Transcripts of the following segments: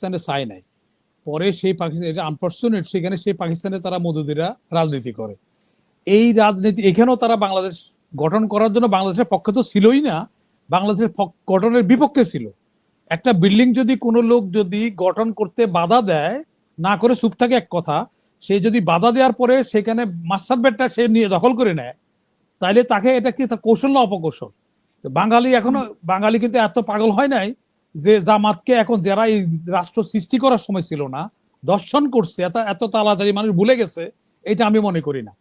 পাকিস্তানে চায় নাই। পরে সেই পাকিস্তান এটা আনফর্চুনেট সেখানে সেই পাকিস্তানে তারা মদুদিরা রাজনীতি করে। এই রাজনীতি, এখানেও তারা বাংলাদেশ গঠন করার জন্য বাংলাদেশের পক্ষে তো ছিলই না, বাংলাদেশের গঠনের বিপক্ষে ছিল। একটা বিল্ডিং যদি কোনো লোক যদি গঠন করতে বাধা দেয়, না করে চুপ থাকে এক কথা, সে যদি বাধা দেওয়ার পরে সেখানে মাস্টার বেডটা সে নিয়ে দখল করে নেয়, তাইলে তাকে এটা কি তার কৌশল না অপকৌশল? বাঙালি এখনও, বাঙালি কিন্তু এত পাগল হয় নাই যে জামাতকে এখন যারা এই রাষ্ট্র সৃষ্টি করার সময় ছিল না, দর্শন করছে, এত এত তাড়াতাড়ি মানুষ ভুলে গেছে, এটা আমি মনে করি না।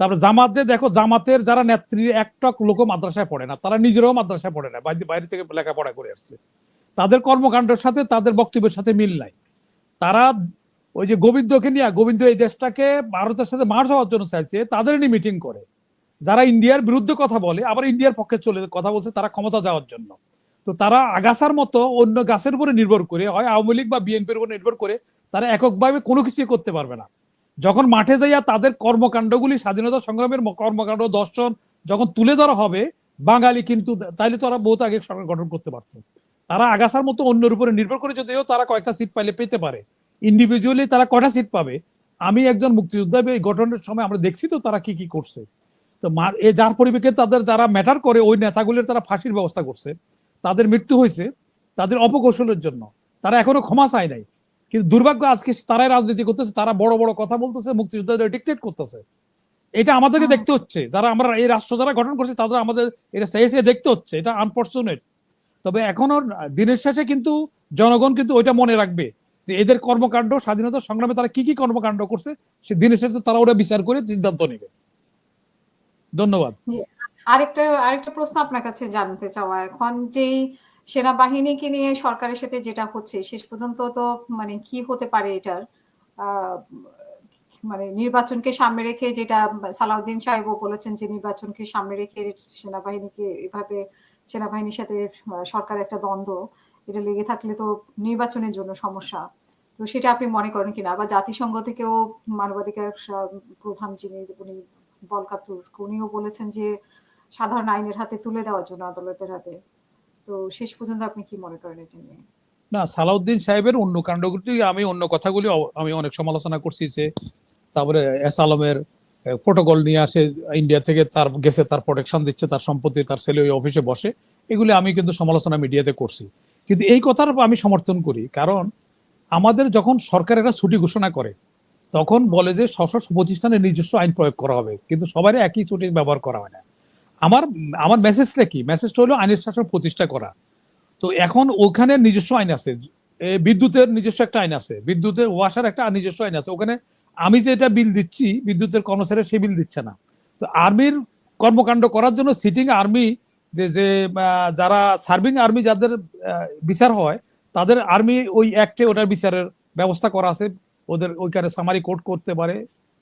তারপরে জামাত যে দেখো, জামাতের যারা নেত্রী, একটক লোক মাদ্রাসায় পড়ে না, তারা নিজেরাও মাদ্রাসায় পড়ে না, বাইরে থেকে লেখাপড়া করে আসছে। তাদের কর্মকাণ্ডের সাথে, তাদের বক্তব্যের সাথে মিল নাই। তারা ওই যে গোবিন্দকে নিয়ে, গোবিন্দ এই দেশটাকে ভারতের সাথে মার্চ হওয়ার জন্য চাইছে তাদের নিয়ে মিটিং করে। যারা ইন্ডিয়ার বিরুদ্ধে কথা বলে, আবার ইন্ডিয়ার পক্ষে চলে কথা বলছে, তারা ক্ষমতা যাওয়ার জন্য। তো তারা আগাছার মতো অন্য গাছের উপরে নির্ভর করে, হয় আওয়ামী লীগ বা বিএনপির উপর নির্ভর করে, তারা এককভাবে কোনো কিছু করতে পারবে না। যখন মাঠে যাইয়া তাদের কর্মকাণ্ডগুলি, স্বাধীনতা সংগ্রামের কর্মকাণ্ড, দর্শন যখন তুলে ধরা হবে, বাঙালি কিন্তু তাইলে তারা বহুত আগে সরকার গঠন করতে পারতো। তারা আগাছার মতো অন্যের উপরে নির্ভর করে যদিও তারা কয়েকটা সিট পাইলে পেতে পারে। ইন্ডিভিজুয়ালি তারা কয়টা সিট পাবে? আমি একজন মুক্তিযোদ্ধা, এই গঠনের সময় আমরা দেখছি তো তারা কি কি করছে। তো যার পরিপ্রেক্ষিতে তাদের যারা ম্যাটার করে, ওই নেতাগুলির তারা ফাঁসির ব্যবস্থা করছে। তাদের মৃত্যু হয়েছে, তাদের অপকৌশলের জন্য। তারা এখনও ক্ষমা চায় নাই। কিন্তু দুর্ভাগ্য আজকে তারাই রাজনীতি করতেছে, তারা বড় বড় কথা বলতেছে, মুক্তিযোদ্ধাদের ডিকটেট করতেছে। এটা আমাদেরকে দেখতে হচ্ছে। যারা আমরা এই রাষ্ট্র যারা গঠন করছে, তাদের আমাদের এটা সেই দেখতে হচ্ছে। এটা আনফর্চুনেট তবে এখনও দিনের শেষে কিন্তু জনগণ কিন্তু ওইটা মনে রাখবে যে এদের কর্মকাণ্ড, স্বাধীনতা সংগ্রামে তারা কি কি কর্মকাণ্ড করছে, সে দিনের শেষে তারা ওটা বিচার করে সিদ্ধান্ত নেবে। ধন্যবাদ। আরেকটা আরেকটা প্রশ্ন আপনার কাছে জানতে চাওয়া এখন, যেই সেনাবাহিনীকে নিয়ে সরকারের সাথে যেটা হচ্ছে, শেষ পর্যন্ত তো মানে কি হতে পারে এটার? মানে নির্বাচনকে সামনে রেখে যেটা সালাউদ্দিন সাহেবও বলেছেন যে নির্বাচনকে সামনে রেখে সেনাবাহিনীকে এভাবে সেনাবাহিনীর সাথে সরকার একটা দ্বন্দ্ব, এটা লেগে থাকলে তো নির্বাচনের জন্য সমস্যা। তো সেটা আপনি মনে করেন কিনা? আবার জাতিসংঘ থেকেও মানবাধিকার প্রধান যিনি, উনি বলকাতুর, উনিও বলেছেন যে সাধারণ আইনের হাতে তুলে দেওয়ার জন্য আদালতের হাতে। তো শেষ পর্যন্ত আপনি কি মনে করেন এটা নিয়ে? না, সালাউদ্দিন সাহেবের অন্য কাণ্ডগুলি, আমি অন্য কথাগুলি আমি অনেক সমালোচনা করছি যে তারপরে এস আলমের প্রোটোকল নিয়ে আসে ইন্ডিয়া থেকে তার, গেছে, তার প্রোটেকশন দিচ্ছে, তার সম্পত্তি, তার ছেলে ওই অফিসে বসে। এগুলি আমি কিন্তু সমালোচনা মিডিয়াতে করছি। কিন্তু এই কথার আমি সমর্থন করি, কারণ আমাদের যখন সরকার একটা ছুটি ঘোষণা করে, তখন বলে যে সশস্ত্র প্রতিষ্ঠানে নিজস্ব আইন প্রয়োগ করা হবে। কিন্তু সবারই একই ছুটি ব্যবহার করা হয় না। আমার আমার মেসেজটা কি? মেসেজটা হলো আইনের শাসন প্রতিষ্ঠা করা। তো এখন ওখানে নিজস্ব আইন আছে। বিদ্যুতের নিজস্ব একটা আইন আছে। বিদ্যুতের ওয়াসার একটা নিজস্ব আইন আছে। ওখানে আমি যেটা বিল দিচ্ছি, বিদ্যুতের কর্মচারী সে বিল দিচ্ছে না। তো আর্মির কর্মকাণ্ড করার জন্য সিটিং আর্মি যে যে যারা সার্ভিং আর্মি যাদের বিচার হয়, তাদের আর্মি ওই অ্যাক্টে ওটার বিচারের ব্যবস্থা করা আছে। ওদের ওইখানে সামারি কোর্ট করতে পারে।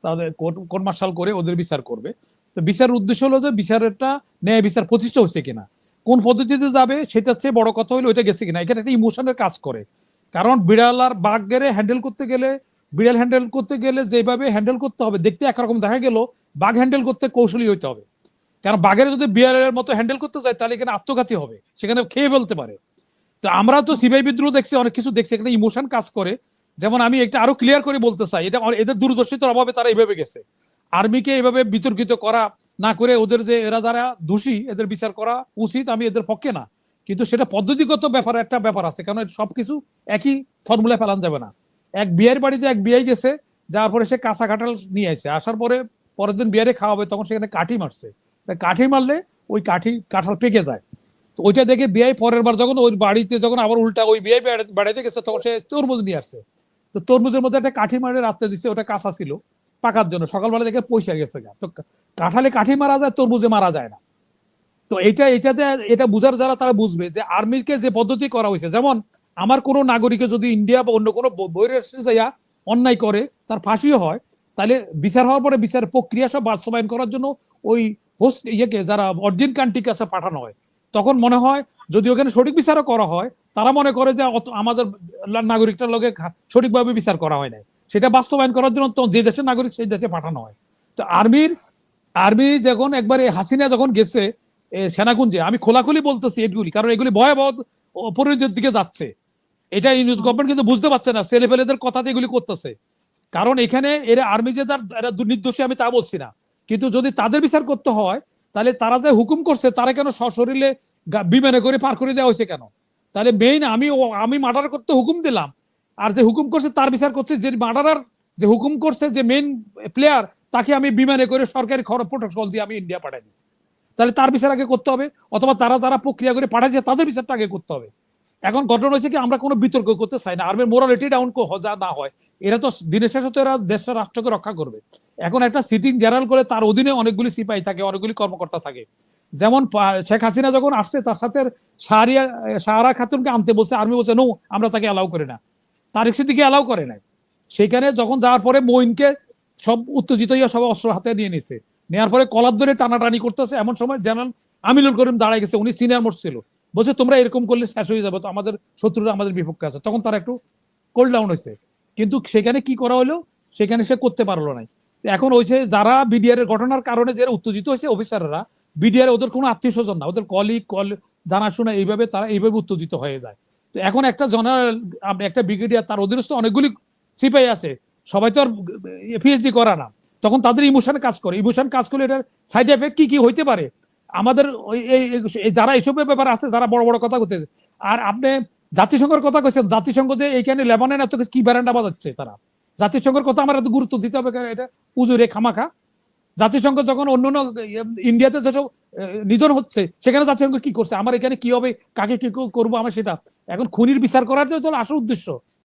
তাদের কোর্ট কোর্ট মার্শাল করে ওদের বিচার করবে। তো বিচারের উদ্দেশ্য হলো যে বিচারেরটা ন্যায় বিচার প্রতিষ্ঠা হচ্ছে কিনা। কোন পদ্ধতিতে যাবে সেটার চেয়ে বড় কথা হলো ওইটা গেছে কিনা। এখানে একটা ইমোশনের কাজ করে। কারণ বিড়াল আর বাঘ গেড়ে হ্যান্ডেল করতে গেলে, বিড়াল হ্যান্ডেল করতে গেলে যেভাবে হ্যান্ডেল করতে হবে, দেখতে একরকম দেখা গেল, বাঘ হ্যান্ডেল করতে কৌশলী হইতে হবে। কারণ বাঘের যদি বিড়ালের মতো হ্যান্ডেল করতে যায়, তাহলে এখানে আত্মঘাতী হবে। সেখানে খেয়ে ফেলতে পারে। তো আমরা তো সিবিআই বিদ্রোহ দেখছি, অনেক কিছু দেখছি, এখানে ইমোশন কাজ করে। যেমন আমি একটা আরও ক্লিয়ার করে বলতে চাই, এটা এদের দূরদর্শিতার অভাবে তারা এইভাবে গেছে। আর্মিকে এভাবে বিতর্কিত করা না করে ওদের যে এরা যারা দোষী, এদের বিচার করা উচিত আমি এদের পক্ষে না। কিন্তু সেটা পদ্ধতিগত ব্যাপার, একটা ব্যাপার আছে। কারণ সবকিছু একই ফর্মুলায় ফেলান যাবে না। এক বিয়ের বাড়িতে এক বিয়াই গেছে, যার পরে সে কাঁচা কাঁঠাল নিয়ে আসে আসার পরে পরের দিন বিয়ারে খাওয়া হবে, তখন সেখানে কাঠি মারছে। কাঠি মারলে ওই কাঠি কাঁঠাল পেকে যায়। তো ওইটা দেখে বিয়াই পরের বার যখন ওই বাড়িতে যখন আবার উল্টা ওই বিয়াই বেড়াতে- গেছে, তখন সে তরমুজ নিয়ে আসছে। তো তরমুজের মধ্যে একটা কাঠি মারে রাত্রে দিচ্ছে ওটা কাঁচা ছিল। পাকার জন্য। সকালবেলা দেখে পয়সা গেছে। তো কাঁঠালে কাঠি মারা যায়, তরমুজে মারা যায় না। তো এটা এটাতে এটা বুঝার যারা, তারা বুঝবে যে আর্মিকে যে পদ্ধতি করা হয়েছে, যেমন আমার কোনো নাগরিকে যদি ইন্ডিয়া বা অন্য কোনো বহিরাষ্ট্রে অন্যায় করে, তার ফাঁসিও হয়, তাহলে বিচার হওয়ার পরে বিচার প্রক্রিয়া সব বাস্তবায়ন করার জন্য ওই হোস্ট ইয়েকে, যারা অর্জিন কান্ট্রির কাছে পাঠানো হয়। তখন মনে হয় যদি ওখানে সঠিক বিচারও করা হয়, তারা মনে করে যে আমাদের নাগরিকটার লোকে সঠিকভাবে বিচার করা হয় নাই। সেটা বাস্তবায়ন করার জন্য যে দেশের নাগরিক সেই দেশে পাঠানো হয়। তো আর্মির, আর্মি যখন একবারে হাসিনা যখন গেছে সেনাকুঞ্জে, আমি খোলাখুলি বলতেছি এগুলি কারণ এগুলি ভয়াবহ পরিণতির দিকে যাচ্ছে। এটা ইউনিট গভর্নমেন্ট কিন্তু বুঝতে পারছে না ছেলে পেলেদের কথাতে এগুলি করতেছে। কারণ এখানে এরা আর্মি যে যার এরা নির্দোষী আমি তা বলছি না। কিন্তু যদি তাদের বিচার করতে হয়, তাহলে তারা যে হুকুম করছে, তারা কেন সশরীরে বিমানে করে পার করে দেওয়া হয়েছে কেন? তাহলে মেইন আমি আমি মার্ডার করতে হুকুম দিলাম আর যে হুকুম করছে, তার বিচার করছে, যে মার্ডারার যে হুকুম করছে, যে মেইন প্লেয়ার তাকে আমি বিমানে করে সরকারি খরচ প্রোটোকল দিয়ে আমি ইন্ডিয়া পাঠাই দিচ্ছি তাহলে তার বিচার আগে করতে হবে, অথবা তারা যারা প্রক্রিয়া করে পাঠাচ্ছে তাদের বিচারটা আগে করতে হবে। এখন ঘটনা হয়েছে কি, আমরা কোনো বিতর্ক করতে চাই না। আর্মির মোরালিটি ডাউন যা না হয়। এরা তো দিনের শেষে তো এরা দেশটা রাষ্ট্রকে রক্ষা করবে। এখন একটা সিটিং জেনারেল করে তার অধীনে অনেকগুলি সিপাহী থাকে, অনেকগুলি কর্মকর্তা থাকে। যেমন শেখ হাসিনা যখন আসছে, তার সাথে শাহরিয়া শাহরা খাতুনকে আনতে বলছে আর্মি বলছে নো আমরা তাকে অ্যালাউ করি না। তারেক সিদ্দিকে অ্যালাউ করে নাই। সেখানে যখন যাওয়ার পরে মইনকে সব উত্তেজিত হইয়া সব অস্ত্র হাতে নিয়ে নিছে। নেওয়ার পরে কলার ধরে টানাটানি করতেছে। এমন সময় জেনারেল আমিনুল করিম দাঁড়ায় গেছে। উনি সিনিয়র মোস্ট ছিল। বলছে, তোমরা এরকম করলে শেষ হয়ে যাবে। তো আমাদের শত্রুরা আমাদের বিপক্ষে আছে। তখন তারা একটু কোল্ড ডাউন হয়েছে কিন্তু সেখানে কি করা হলো? সেখানে সে করতে পারল না এখন হয়েছে যারা বিডিআর এর ঘটনার কারণে যারা উত্তেজিত হয়েছে অফিসাররা বিডিআর ওদের কোনো আত্মীয় স্বজন না। ওদের কলিগ কল জানাশোনা এইভাবে তারা এইভাবে উত্তেজিত হয়ে যায়। তো এখন একটা জেনারেল একটা ব্রিগেডিয়ার, তার অধীনস্থ অনেকগুলি সিপাহী আছে। সবাই তো আর পিএইচডি করা না। তখন তাদের ইমোশন কাজ করে। ইমোশন কাজ করলে এটার সাইড এফেক্ট কি কি হইতে পারে? আমাদের যারা এইসবের ব্যাপার আছে, যারা বড় বড় কথা করতেছে আর আপনি জাতিসংঘের কথা কইছেন, জাতিসংঘ যে এইখানে লেবানন এত কি ব্যারান্ডা বাজাচ্ছে তারা? জাতিসংঘের কথা আমার এত গুরুত্ব দিতে হবে? এটা উজুরে খামাখা। জাতিসংঘ যখন অন্য অন্য ইন্ডিয়াতে যেসব নিধন হচ্ছে, সেখানে জাতিসংঘ কি করছে? আমার এখানে কি হবে? কাকে কি করব আমার সেটা? এখন খুনির বিচার করার তো আসল উদ্দেশ্য।